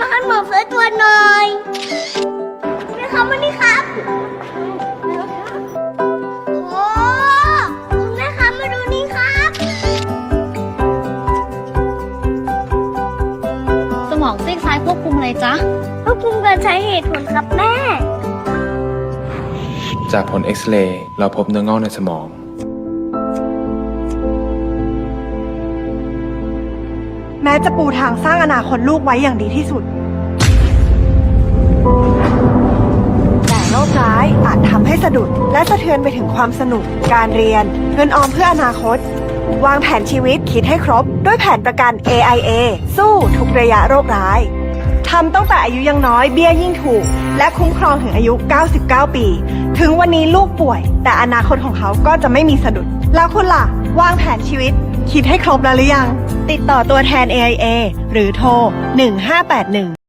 มาให้หมอเฟิร์สตัวหน่อยแม่ครับวันนี้ครับโอ้คุณแม่ครับมาดูนี่ครับสมองซีกซ้ายควบคุมอะไรจ๊ะควบคุมการใช้เหตุผลครับแม่ จากผลเอ็กซเรย์เราพบเนื้องอกในสมอง แม้จะปูทางสร้างอนาคตลูกไว้อย่างดีที่สุด แต่โรคร้ายอาจทำให้สะดุด และสะเทือนไปถึงความสนุก การเรียน เงินออมเพื่ออนาคต วางแผนชีวิตคิดให้ครบ ด้วยแผนประกัน AIA สู้ทุกระยะโรคร้ายทำตั้งแต่อายุยังน้อยเบี้ยยิ่งถูก และคุ้มครองถึงอายุ 99 ปี ถึงวันนี้ลูกป่วย แต่อนาคตของเขาก็จะไม่มีสะดุด แล้วคุณล่ะ วางแผนชีวิต คิดให้ครบแล้วหรือยัง ติดต่อตัวแทน AIA หรือโทร 1581